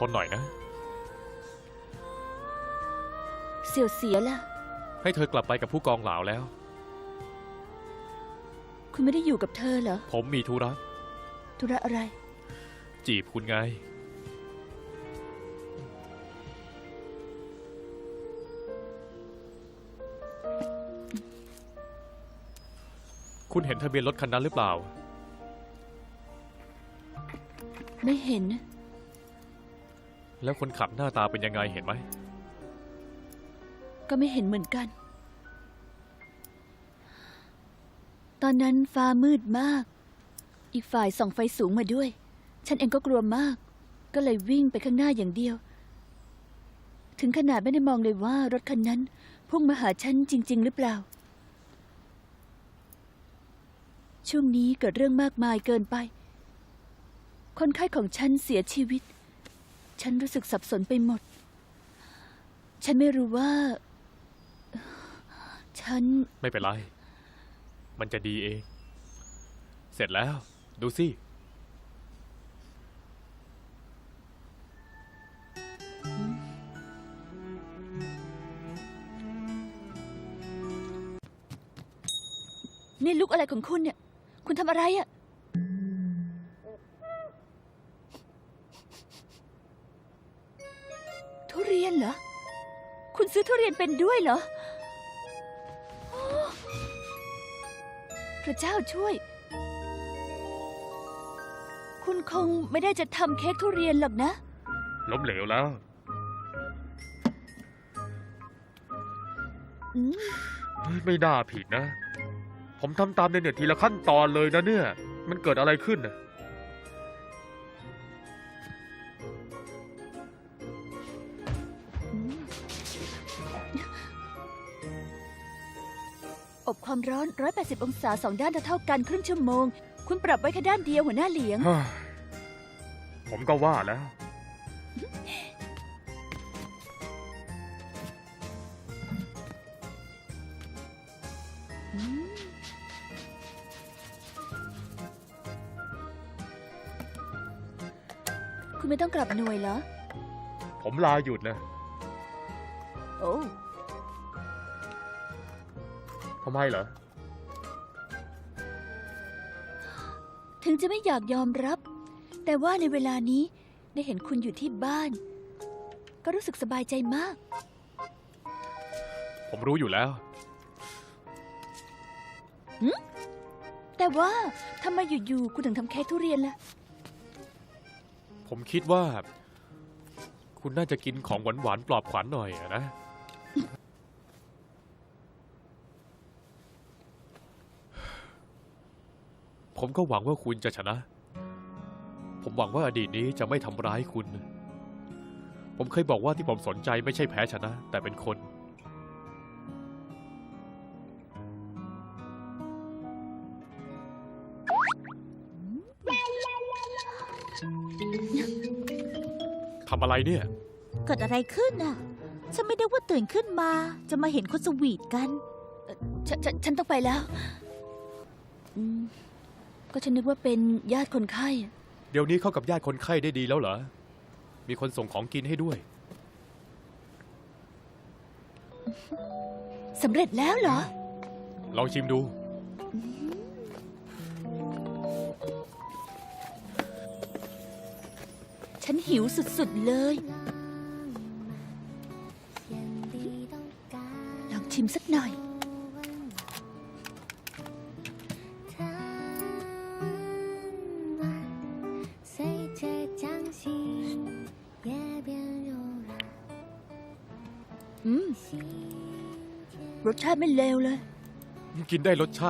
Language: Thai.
ทนหน่อยนะ เสียวเสียล่ะ ให้เธอกลับไปกับผู้กองเหลาแล้ว คุณไม่ได้อยู่กับเธอเหรอ ผมมีธุระธุระอะไร จีบคุณไง คุณเห็นทะเบียนรถคันนั้นหรือเปล่า ไม่เห็นนะ แล้วคนขับหน้าตาเป็นยังไงเห็นไหม ก็ไม่เห็นเหมือนกัน ตอนนั้นฟ้ามืดมาก อีกฝ่ายส่องไฟสูงมาด้วย ฉันเองก็กลัวมาก ก็เลยวิ่งไปข้างหน้าอย่างเดียว ถึงขนาดไม่ได้มองเลยว่ารถคันนั้นพุ่งมาหาฉันจริง ๆ หรือเปล่า ช่วงนี้เกิดเรื่องมากมายเกินไป คนไข้ของฉันเสียชีวิต ฉันรู้สึกสับสนไปหมด ฉันไม่รู้ว่า ฉัน ไม่เป็นไร มันจะดีเอง เสร็จแล้ว ดูสิ นี่ลุกอะไรของคุณเนี่ย คุณทำอะไรอะ ทุเรียนเหรอ คุณซื้อทุเรียนเป็นด้วยเหรอโอ้พระเจ้าช่วย คุณคงไม่ได้จะทำเค้กทุเรียนหรอกนะ ล้มเหลวแล้ว อืม เฮ้ยไม่น่าผิดนะ ผมทำตามในเน็ตทีละขั้นตอนเลยนะเนี่ย มันเกิดอะไรขึ้นน่ะ อบความร้อน 180 องศาสองด้านเท่าๆกันครึ่งชั่วโมง คุณปรับไว้แค่ด้านเดียวหัวหน้าเหลียง เฮ้ยผมก็ว่าแล้วอืมคุณไม่ต้องกลับหน่วยเหรอ ผมลาหยุดนะ โอ้ ทำไมเหรอ ถึงจะไม่อยากยอมรับ แต่ว่าในเวลานี้ได้เห็นคุณอยู่ที่บ้าน ก็รู้สึกสบายใจมาก ผมรู้อยู่แล้ว แต่ว่าทำไมอยู่ๆคุณถึงทำเค้กทุเรียนล่ะ ผมคิดว่า คุณน่าจะกินของหวานๆปลอบขวัญหน่อยอะนะ ผมก็หวังว่าคุณจะชนะ ผมหวังว่าอดีตนี้จะไม่ทำร้ายคุณ ผมเคยบอกว่าที่ผมสนใจไม่ใช่แพ้ชนะ แต่เป็นคน ทำอะไรเนี่ย เกิดอะไรขึ้นน่ะ ฉันไม่ได้ว่าตื่นขึ้นมาจะมาเห็นคนสวีทกันฉนฉนฉันต้องไปแล้ว อืม ก็ฉันนึกว่าเป็นญาติคนไข้อะเดี๋ยวนี้เข้ากับญาติคนไข้ได้ดีแล้วเหรอ มีคนส่งของกินให้ด้วย สำเร็จแล้วเหรอ ลองชิมดู ฉันหิวสุดๆเลย ลองชิมสักหน่อย อืม心รสชาติไม่เลวเลย กินได้รสชาติ